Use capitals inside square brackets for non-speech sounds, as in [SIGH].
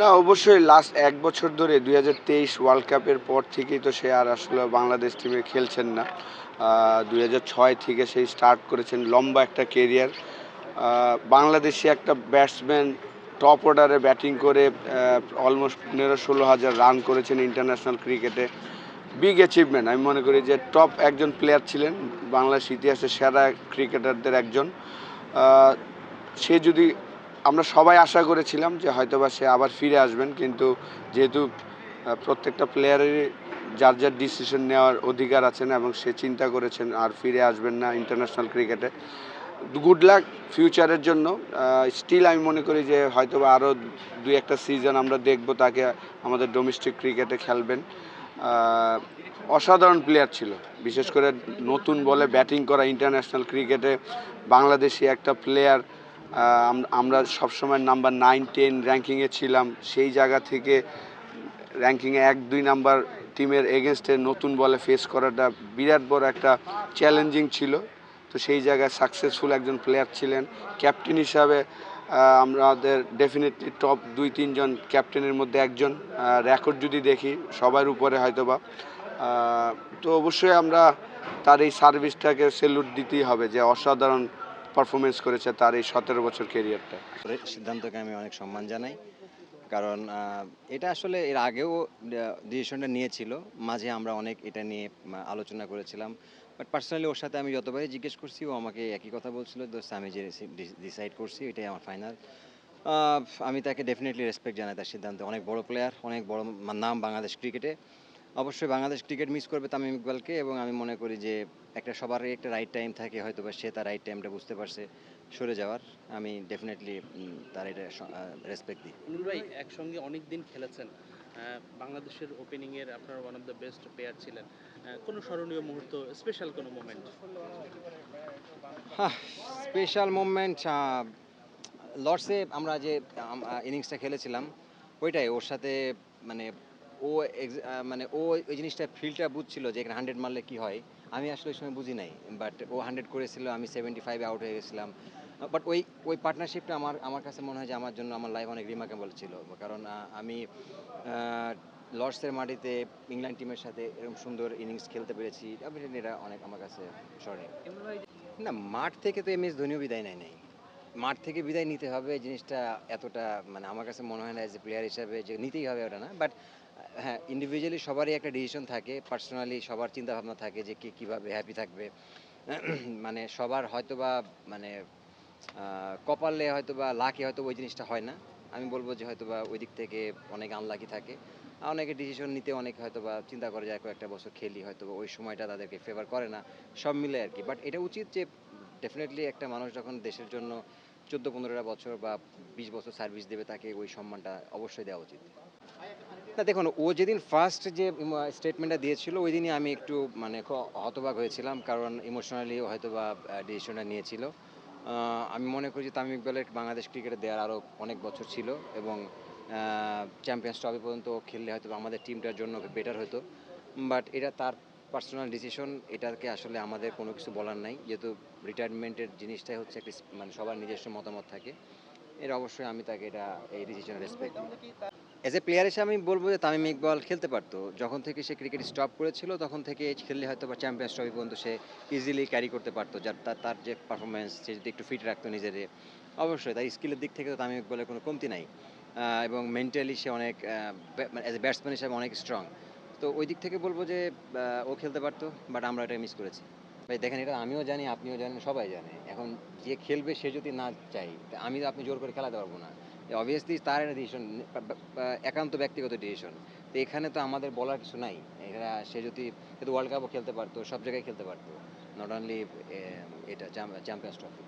না, অবশ্যই লাস্ট এক বছর ধরে দুই হাজার তেইশ ওয়ার্ল্ড কাপের পর থেকেই তো সে আর আসলে বাংলাদেশ টিমে খেলছেন না। দুই হাজার ছয় থেকে সেই স্টার্ট করেছেন, লম্বা একটা কেরিয়ার বাংলাদেশি একটা ব্যাটসম্যান টপ অর্ডারে ব্যাটিং করে অলমোস্ট পনেরো ষোলো হাজার রান করেছেন ইন্টারন্যাশনাল ক্রিকেটে বিগ অ্যাচিভমেন্ট আমি মনে করি যে টপ একজন প্লেয়ার ছিলেন, বাংলাদেশ ইতিহাসের সেরা ক্রিকেটারদের একজন। সে যদি আমরা সবাই আশা করেছিলাম যে হয়তোবা সে আবার ফিরে আসবেন, কিন্তু যেহেতু প্রত্যেকটা প্লেয়ারেরই যার যার ডিসিশন নেওয়ার অধিকার আছেন এবং সে চিন্তা করেছেন আর ফিরে আসবেন না ইন্টারন্যাশনাল ক্রিকেটে গুড লাক ফিউচারের জন্য। স্টিল আমি মনে করি যে হয়তোবা আরও দুই একটা সিজন আমরা দেখব তাকে আমাদের ডোমেস্টিক ক্রিকেটে খেলবেন। অসাধারণ প্লেয়ার ছিল। বিশেষ করে নতুন বলে ব্যাটিং করা ইন্টারন্যাশনাল ক্রিকেটে বাংলাদেশি একটা প্লেয়ার আমরা সবসময় নাম্বার নাইন টেন র্যাঙ্কিংয়ে ছিলাম। সেই জায়গা থেকে র্যাঙ্কিংয়ে এক, দুই নাম্বার টিমের এগেনস্টে নতুন বলে ফেস করাটা বিরাট বড় একটা চ্যালেঞ্জিং ছিল। তো সেই জায়গায় সাকসেসফুল একজন প্লেয়ার ছিলেন। ক্যাপ্টেন হিসাবে আমাদের ডেফিনেটলি টপ দুই তিনজন ক্যাপ্টেনের মধ্যে একজন। রেকর্ড যদি দেখি, সবার উপরে হয়তোবা। তো অবশ্যই আমরা তার এই সার্ভিসটাকে সেলুট দিতেই হবে যে অসাধারণ পারফরমেন্স করেছে তার এই সতেরো বছর কেরিয়ারটা সিদ্ধান্তকে আমি অনেক সম্মান জানাই, কারণ এটা আসলে এর আগেও ডিসিশনটা নিয়েছিল, মাঝে আমরা অনেক এটা নিয়ে আলোচনা করেছিলাম বাট পার্সোনালি ওর সাথে আমি যতবারই জিজ্ঞেস করছি, ও আমাকে একই কথা বলছিল, দোস্ত, আমি যে ডিসাইড করছি এটাই আমার ফাইনাল আমি তাকে ডেফিনেটলি রেসপেক্ট জানাই তার সিদ্ধান্তে, অনেক বড় প্লেয়ার অনেক বড়, নাম বাংলাদেশ ক্রিকেটে অবশ্যই বাংলাদেশ ক্রিকেট মিস করবে তামিম ইকবালকে এবং আমি মনে করি যে একটা সবারই একটা রাইট টাইম থাকে হয়তো বা সে তার রাইট টাইমটা বুঝতে পারছে সরে যাওয়ার। আমি ডেফিনেটলি তার এটা রেসপেক্ট দিই। ভাই একসঙ্গে অনেক দিন খেলেছেন বাংলাদেশের ওপেনিংয়ের আপনার one of the best player ছিলেন। কোনো স্মরণীয় মুহূর্ত স্পেশাল কোনো মোমেন্ট স্পেশাল মুভমেন্ট লর্ডসে আমরা যে ইনিংসটা খেলেছিলাম ওইটাই। ওর সাথে মানে ও মানে ও ওই জিনিসটা ফিল্ডটা বুঝছিল যে এখানে হান্ড্রেড মারলে কি হয়। আমি আসলে ওই সময় বুঝি নাই বাট ও হান্ড্রেড করেছিল আমি সেভেন্টি ফাইভে আউট হয়ে গেছিলাম। বাট ওই ওই পার্টনারশিপটা আমার আমার কাছে মনে হয় যে আমার জন্য আমার লাইফ অনেক রিমার্কেবল ছিল। কারণ আমি লর্ডসের মাটিতে ইংল্যান্ড টিমের সাথে এরকম সুন্দর ইনিংস খেলতে পেরেছি। এটা অনেক আমার কাছে স্মরণীয় না মাঠ থেকে তো এম এস ধোনিও বিদায় নেয় নাই। মাঠ থেকে বিদায় নিতে হবে জিনিসটা এতটা মানে আমার কাছে মনে হয় না এজ এ প্লেয়ার হিসাবে যে নিতেই হবে ওটা না। বাট হ্যাঁ ইন্ডিভিজুয়ালি সবারই একটা ডিসিশন থাকে পার্সোনালি সবার চিন্তা ভাবনা থাকে যে কে কীভাবে হ্যাপি থাকবে। [CLEARS THROAT] মানে সবার হয়তো বা মানে কপালে হয়তো বা লাকে হয়তো ওই জিনিসটা হয় না। আমি বলব যে হয়তো বা ওই দিক থেকে অনেক আনলাকি থাকে। অনেকে ডিসিশন নিতে অনেক হয়তো বা চিন্তা করে যায় কয়েকটা বছর খেলি হয়তো ওই সময়টা তাদেরকে ফেভার করে না, সব মিলে আর কি। বাট এটা উচিত যে ডেফিনেটলি একটা মানুষ যখন দেশের জন্য চোদ্দ পনেরোটা বছর বা বিশ বছর সার্ভিস দেবে তাকে ওই সম্মানটা অবশ্যই দেওয়া উচিত। না, দেখুন, ও যেদিন ফার্স্ট যে স্টেটমেন্টটা দিয়েছিল, ওই দিনই আমি একটু মানে হতবাক হয়েছিলাম, কারণ ইমোশনালি হয়তো বা ডিসিশনটা নিয়েছিল। আমি মনে করি যে তামিম ইকবালের বাংলাদেশ ক্রিকেটে দেওয়ার আরও অনেক বছর ছিল এবং চ্যাম্পিয়ন্স ট্রফি পর্যন্ত খেললে হয়তো আমাদের টিমটার জন্য বেটার হতো। বাট এটা তার পার্সোনাল ডিসিশন এটাকে আসলে আমাদের কোনো কিছু বলার নাই। যেহেতু রিটায়ারমেন্টের জিনিসটাই হচ্ছে একটা মানে সবার নিজস্ব মতামত থাকে, এর অবশ্যই আমি তাকে এটা, এই decision respect as a player হিসেবে আমি বলব যে তামিম ইকবাল খেলতে পারতো। যখন থেকে সে ক্রিকেট স্টপ করেছিল, তখন থেকে খেললে হয়তো বা চ্যাম্পিয়ন্স ট্রফি পর্যন্ত সে ইজিলি ক্যারি করতে পারতো। যার, তার যে পারফরমেন্স সে যদি একটু ফিট রাখতো নিজেরে অবশ্যই তার স্কিলের দিক থেকে তো তামিম ইকবালের কোনো কমতি নাই। এবং মেন্টালি সে অনেক অ্যাজ এ ব্যাটসম্যান হিসেবে অনেক স্ট্রং তো ওই দিক থেকে বলব যে ও খেলতে পারতো বাট আমরা এটা মিস করেছি। ভাই, দেখেন এটা আমিও জানি, আপনিও জানেন, সবাই জানে। এখন যে খেলবে সে যদি না চাই আমি তো আপনি জোর করে খেলাতে পারব না। অবভিয়াসলি তার একটা ডিসিশন একান্ত ব্যক্তিগত ডিসিশন তো এখানে তো আমাদের বলার কিছু নাই। এরা, সে যদি ওয়ার্ল্ড কাপও খেলতে পারতো, সব জায়গায় খেলতে পারতো। নট অনলি এটা চ্যাম্পিয়ন্স ট্রফি